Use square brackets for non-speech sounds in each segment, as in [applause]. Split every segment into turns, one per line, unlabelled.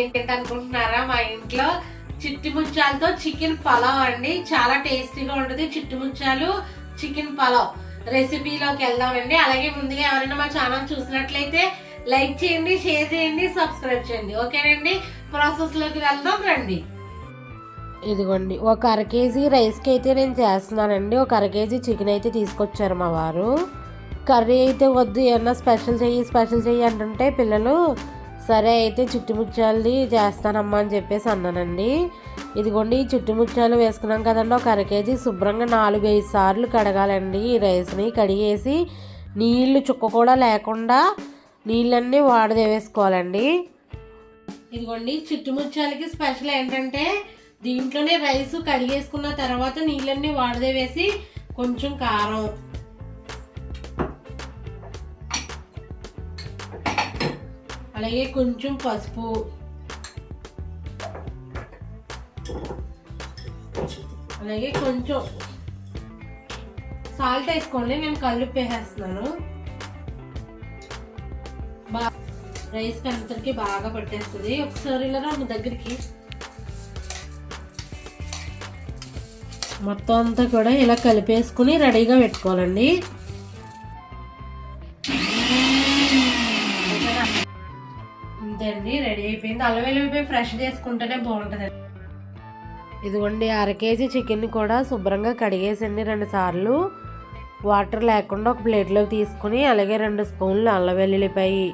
ఏంటంటే అనుకుంటున్నారా? మా ఇంట్లో చిట్టి ముత్యాలతో చికెన్ పలావ్ అండి. చాలా టేస్టీగా ఉంటుంది చిట్టి ముత్యాలు చికెన్ పలావ్. రెసిపీలోకి వెళ్దామండి. అలాగే ముందుగా ఎవరైనా మా ఛానల్ చూసినట్లయితే లైక్ చేయండి షేర్ చేయండి సబ్స్క్రైబ్ చేయండి. ఓకేనండి? ప్రాసెస్లోకి వెళ్దాం రండి. ఇదిగోండి. ఒక అర కేజీ రైస్కి అయితే నేను చేస్తున్నానండి. ఒక అర కేజీ చికెన్ అయితే తీసుకొచ్చారు మా వారు. కర్రీ అయితే వద్దు. ఏమన్నా స్పెషల్ చెయ్యి స్పెషల్ చెయ్యి అంటుంటే పిల్లలు సరే అయితే చుట్టుముచ్చాలది చేస్తానమ్మా అని చెప్పేసి అన్నానండి. ఇదిగోండి ఈ చుట్టుముచ్చాలు వేసుకున్నాం కదండి ఒక అర కేజీ శుభ్రంగా నాలుగు ఐదు సార్లు కడగాలండి ఈ రైస్ని. కడిగేసి నీళ్ళు చుక్క కూడా లేకుండా నీళ్ళన్నీ వాడదే వేసుకోవాలండి. ఇదిగోండి చుట్టుముచ్చాలకి స్పెషల్ ఏంటంటే దీంట్లోనే రైస్ కడిగేసుకున్న తర్వాత నీళ్ళన్నీ వాడదే వేసి కొంచెం కారం. అలాగే కొంచెం పసుపు. అలాగే కొంచెం సాల్ట్ వేసుకోండి నేను కళ్ళు వేసేస్తున్నాను బా రైస్ అంతటికి బాగా పట్టేస్తుంది. ఒకసారి ఇలా రా దగ్గరికి. మొత్తం అంతా కూడా ఇలా కలిపేసుకుని రెడీగా పెట్టుకోవాలండి. అంతే అండి రెడీ అయిపోయింది. అల్లం ఫ్రెష్ చేసుకుంటేనే బాగుంటుంది ఇదిగోండి అర కేజీ చికెన్ కూడా శుభ్రంగా కడిగేసండి రెండు సార్లు. వాటర్ లేకుండా ఒక ప్లేట్లోకి తీసుకుని అలాగే రెండు స్పూన్లు అల్లం వెల్లుల్లిపాయి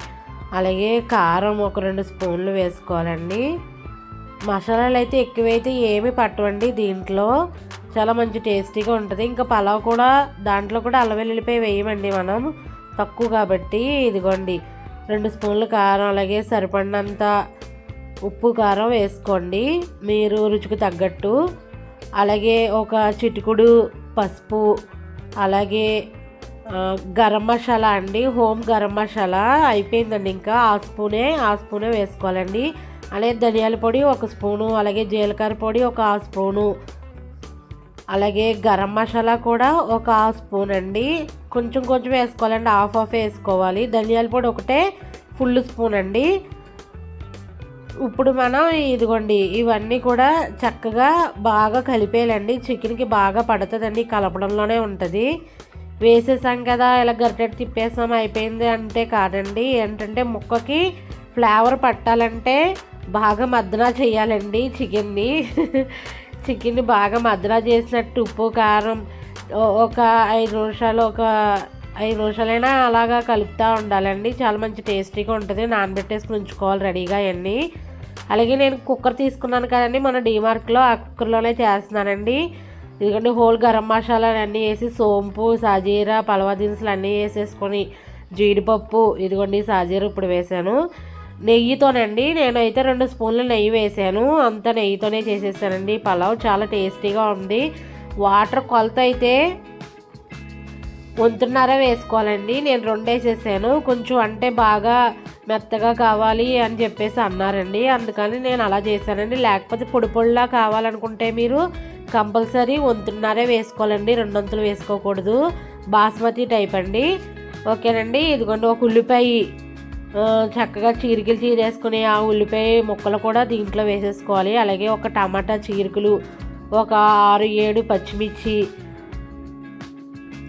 అలాగే కారం ఒక రెండు స్పూన్లు వేసుకోవాలండి. మసాలాలు అయితే ఎక్కువైతే ఏమి పట్టవండి దీంట్లో. చాలా మంచి టేస్టీగా ఉంటుంది. ఇంకా పలావ్ కూడా దాంట్లో కూడా అల్లం వెల్లుల్లిపాయ వేయమండి మనం. తక్కువ కాబట్టి ఇదిగోండి. రెండు స్పూన్లు కారం అలాగే సరిపడినంత ఉప్పు కారం వేసుకోండి. మీరు రుచికి తగ్గట్టు. అలాగే ఒక చిటికుడు పసుపు అలాగే గరం మసాలా అండి. హోమ్ గరం మసాలా అయిపోయిందండి ఇంకా. ఆ స్పూనే ఆ స్పూనే వేసుకోవాలండి. అలాగే ధనియాల పొడి ఒక స్పూను అలాగే జీలకర్ర పొడి ఒక ఆ స్పూను. అలాగే గరం మసాలా కూడా ఒక ఆ స్పూన్ అండి కొంచెం కొంచెం వేసుకోవాలండి హాఫ్ హాఫ్ వేసుకోవాలి. ధనియాల పొడి ఒకటే ఫుల్ స్పూన్ అండి. ఇప్పుడు మనం ఇదిగోండి ఇవన్నీ కూడా చక్కగా బాగా కలిపేయాలండి. చికెన్కి బాగా పడుతుందండి కలపడంలోనే ఉంటుంది. వేసేసాం కదా ఇలా గరిటెట్ తిప్పేసాం అయిపోయింది అంటే కాదండి. ఏంటంటే ముక్కకి ఫ్లేవర్ పట్టాలంటే బాగా మద్దన చేయాలండి చికెన్ని. [laughs] చికెన్ని బాగా మద్దన చేసినట్టు ఉప్పు కారం ఒక ఐదు నిమిషాలు ఒక ఐదు నిమిషాలైనా అలాగా కలుపుతూ ఉండాలండి. చాలా మంచి టేస్టీగా ఉంటుంది. నానబెట్టేసుకుని ఉంచుకోవాలి రెడీగా అవన్నీ. అలాగే నేను కుక్కర్ తీసుకున్నాను కదండి. మన డీమార్క్లో ఆ కుక్కర్లోనే చేస్తున్నానండి. ఎందుకంటే హోల్ గరం మసాలాలు అన్నీ వేసి సోంపు సాజీరా పలవా దినుసులు అన్నీ వేసేసుకొని జీడిపప్పు ఇదిగోండి సాజీర ఇప్పుడు వేసాను. నెయ్యితోనండి. నేనైతే రెండు స్పూన్లు నెయ్యి వేసాను. అంత నెయ్యితోనే చేసేసానండి పలావ్ చాలా టేస్టీగా ఉంది. వాటర్ కొలత అయితే వంతున్నర వేసుకోవాలండి. నేను రెండు వేసేసాను కొంచెం అంటే బాగా మెత్తగా కావాలి అని చెప్పేసి అన్నారండి. అందుకని నేను అలా చేశానండి. లేకపోతే పొడి పొడిలా కావాలనుకుంటే మీరు కంపల్సరీ వంతున్నరే వేసుకోవాలండి. రెండొంతులు వేసుకోకూడదు. బాస్మతి టైప్ అండి. ఓకేనండి. ఇదిగోండి ఒక ఉల్లిపాయ చక్కగా చీరికలు చీరేసుకుని ఆ ఉల్లిపాయ ముక్కలు కూడా దీంట్లో వేసేసుకోవాలి. అలాగే ఒక టమాటా చీరికలు ఒక ఆరు ఏడు పచ్చిమిర్చి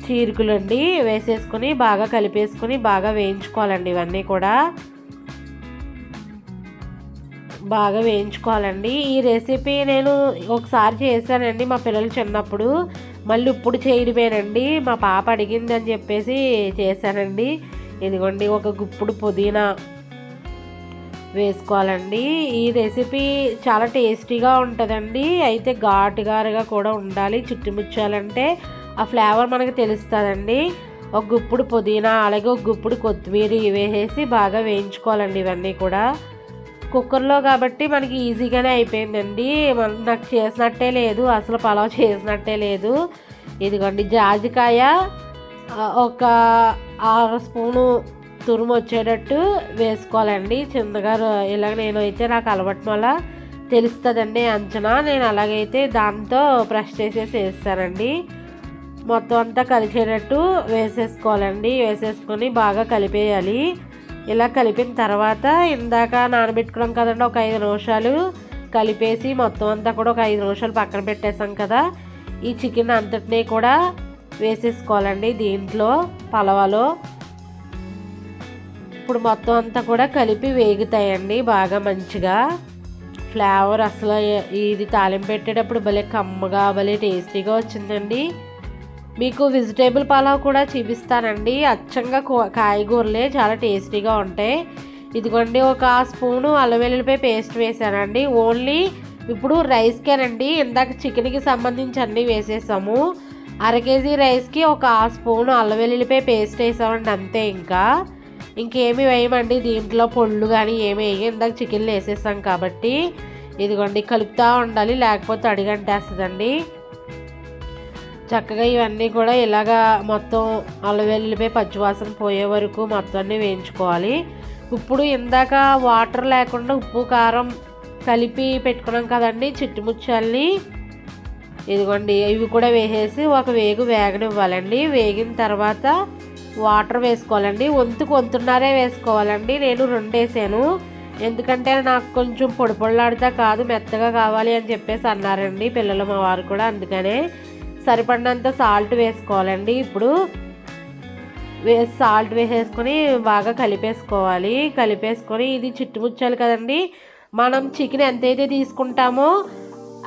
చీరుకులండి అండి వేసేసుకొని బాగా కలిపేసుకొని బాగా వేయించుకోవాలండి ఇవన్నీ కూడా. బాగా వేయించుకోవాలండి. ఈ రెసిపీ నేను ఒకసారి చేశానండి మా పిల్లలు చిన్నప్పుడు. మళ్ళీ ఇప్పుడు చేయడమేనండి. మా పాప అడిగింది అని చెప్పేసి చేశానండి. ఇదిగోండి ఒక గుప్పుడు పుదీనా. వేసుకోవాలండి. ఈ రెసిపీ చాలా టేస్టీగా ఉంటుందండి. అయితే ఘాటుగారుగా కూడా ఉండాలి. చుట్టుముచ్చాలంటే ఆ ఫ్లేవర్ మనకి తెలుస్తుందండి. ఒక గుప్పుడు పుదీనా అలాగే ఒక గుప్పుడు కొత్తిమీర వేసేసి బాగా వేయించుకోవాలండి ఇవన్నీ కూడా. కుక్కర్లో కాబట్టి మనకి ఈజీగానే అయిపోయిందండి. నాకు చేసినట్టే లేదు. అసలు పలావ్ చేసినట్టే లేదు. ఇదిగోండి జాజికాయ. ఒక ఆరు స్పూను తురుము వచ్చేటట్టు వేసుకోవాలండి. చిన్నగా ఇలా ఇలాగ నేను అయితే నాకు అలవటం వల్ల తెలుస్తుందండి అంచనా. నేను అలాగైతే దాంతో బ్రష్ చేసేసి వేస్తానండి. మొత్తం అంతా కలిసేటట్టు వేసేసుకోవాలండి. వేసేసుకొని బాగా కలిపేయాలి. ఇలా కలిపిన తర్వాత ఇందాక నానబెట్టుకున్నాం కదండి ఒక ఐదు నిమిషాలు కలిపేసి మొత్తం అంతా కూడా ఒక ఐదు నిమిషాలు పక్కన పెట్టేసాం కదా. ఈ చికెన్ అంతటినీ కూడా వేసేసుకోవాలండి దీంట్లో పలవలో. ఇప్పుడు మొత్తం అంతా కూడా కలిపి వేగుతాయండి బాగా మంచిగా. ఫ్లేవర్ అసలు ఇది తాలింపు పెట్టేటప్పుడు భలే కమ్మగా భలే టేస్టీగా వచ్చిందండి. మీకు వెజిటేబుల్ పలావ్ కూడా చూపిస్తానండి. అచ్చంగా కాయగూరలే చాలా టేస్టీగా ఉంటాయి. ఇదిగోండి ఒక స్పూను అల్లం వెల్లుల్లిపాయ పేస్ట్ వేసానండి ఓన్లీ ఇప్పుడు రైస్కేనండి. ఇందాక చికెన్కి సంబంధించి అన్నీ వేసేసాము. అర కేజీ రైస్కి ఒక స్పూను అల్లం వెల్లుల్లిపాయ పేస్ట్ వేసామండి అంతే ఇంకా. ఇంకేమి వేయమండి? దీంట్లో పొళ్ళు కానీ ఏమి వేయ ఇందాక చికెన్లు వేసేసాం కాబట్టి ఇదిగోండి కలుపుతూ ఉండాలి. లేకపోతే అడిగంటేస్తుందండి. చక్కగా ఇవన్నీ కూడా ఇలాగా మొత్తం అల్లం పచ్చివాసన పోయే వరకు మొత్తం అన్నీ వేయించుకోవాలి. ఇప్పుడు ఇందాక వాటర్ లేకుండా ఉప్పు కారం కలిపి పెట్టుకున్నాం కదండి చిట్టుముచ్చాలని ఇదిగోండి ఇవి కూడా వేసేసి ఒక వేగు వేగనివ్వాలండి. వేగిన తర్వాత వాటర్ వేసుకోవాలండి. వంతుకు వంతున్నరే వేసుకోవాలండి. నేను రెండు వేసాను ఎందుకంటే నాకు కొంచెం పొడి పొడిలాడితే కాదు మెత్తగా కావాలి అని చెప్పేసి అన్నారండి పిల్లలు మా వారు కూడా అందుకనే. సరిపడినంత సాల్ట్ వేసుకోవాలండి ఇప్పుడు. వే సాల్ట్ వేసేసుకొని బాగా కలిపేసుకోవాలి. కలిపేసుకొని ఇది చిట్టుముచ్చాలి కదండి. మనం చికెన్ ఎంతైతే తీసుకుంటామో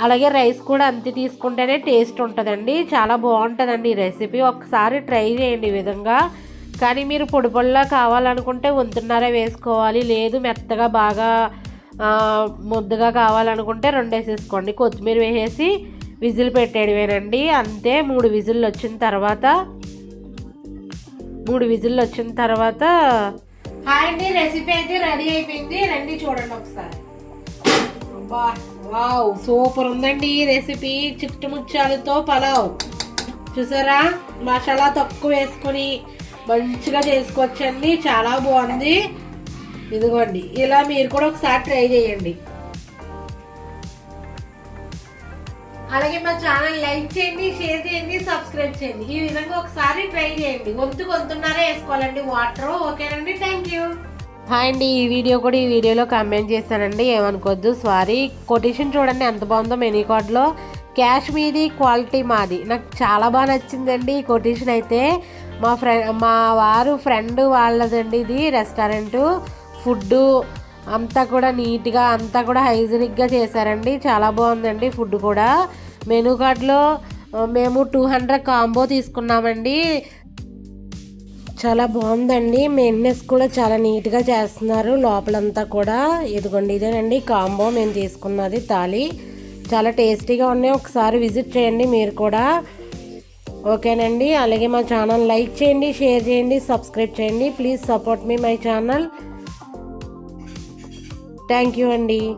అలాగే రైస్ కూడా అంతే తీసుకుంటేనే టేస్ట్ ఉంటుందండి. చాలా బాగుంటుందండి ఈ రెసిపీ. ఒకసారి ట్రై చేయండి ఈ విధంగా. కానీ మీరు పొడి పొడిలా కావాలనుకుంటే వంతున్నర వేసుకోవాలి. లేదు మెత్తగా బాగా ముద్దగా కావాలనుకుంటే రెండు వేసేసుకోండి. కొత్తిమీర వేసేసి విజిల్ పెట్టేయడమేనండి. అంతే మూడు విజిల్లు వచ్చిన తర్వాత మూడు విజిల్లు వచ్చిన తర్వాత హాయ్ అండి రెసిపీ అయితే రెడీ అయిపోయింది. రండి చూడండి ఒకసారి. అబ్బా వావ్ సూపర్ ఉందండి ఈ రెసిపీ చిట్టుముచ్చాలతో పలావ్. చూసారా? మసాలా తక్కువ వేసుకొని మంచిగా చేసుకోవచ్చండి. చాలా బాగుంది. ఇదిగోండి ఇలా మీరు కూడా ఒకసారి ట్రై చేయండి. అలాగే మా ఛానల్ లైక్ చేయండి షేర్ చేయండి సబ్స్క్రైబ్ చేయండి. ఈ విధంగా ఒకసారి ట్రై చేయండి. గొంతు గొంతున్నారా వేసుకోవాలండి వాటర్ ఓకేనండి? థ్యాంక్ యూ హాయ్ అండి ఈ వీడియో కూడా ఈ వీడియోలో కమెంట్ చేశానండి ఏమనుకోవద్దు సారీ కొటేషన్ చూడండి ఎంత బాగుందో మెనీ కార్డ్లో క్యాష్ మీది క్వాలిటీ మాది. నాకు చాలా బాగా నచ్చిందండి ఈ కొటేషన్ అయితే. మా ఫ్రెండ్ మా వారు ఫ్రెండ్ వాళ్ళదండి ఇది రెస్టారెంట్ ఫుడ్డు అంతా కూడా నీట్గా అంతా కూడా హైజీనిక్గా చేశారండి. చాలా బాగుందండి ఫుడ్ కూడా. మెనూ కార్డ్లో మేము టూ హండ్రెడ్ కాంబో తీసుకున్నామండి. చాలా బాగుందండి. మెయిన్నెస్ కూడా చాలా నీట్గా చేస్తున్నారు. లోపలంతా కూడా ఇదిగోండి ఇదేనండి కాంబో మేము తీసుకున్నది తాళి. చాలా టేస్టీగా ఉన్నాయి. ఒకసారి విజిట్ చేయండి మీరు కూడా. ఓకేనండి. అలాగే మా ఛానల్ లైక్ చేయండి షేర్ చేయండి సబ్స్క్రైబ్ చేయండి. Please support me my channel. Thank you అండి.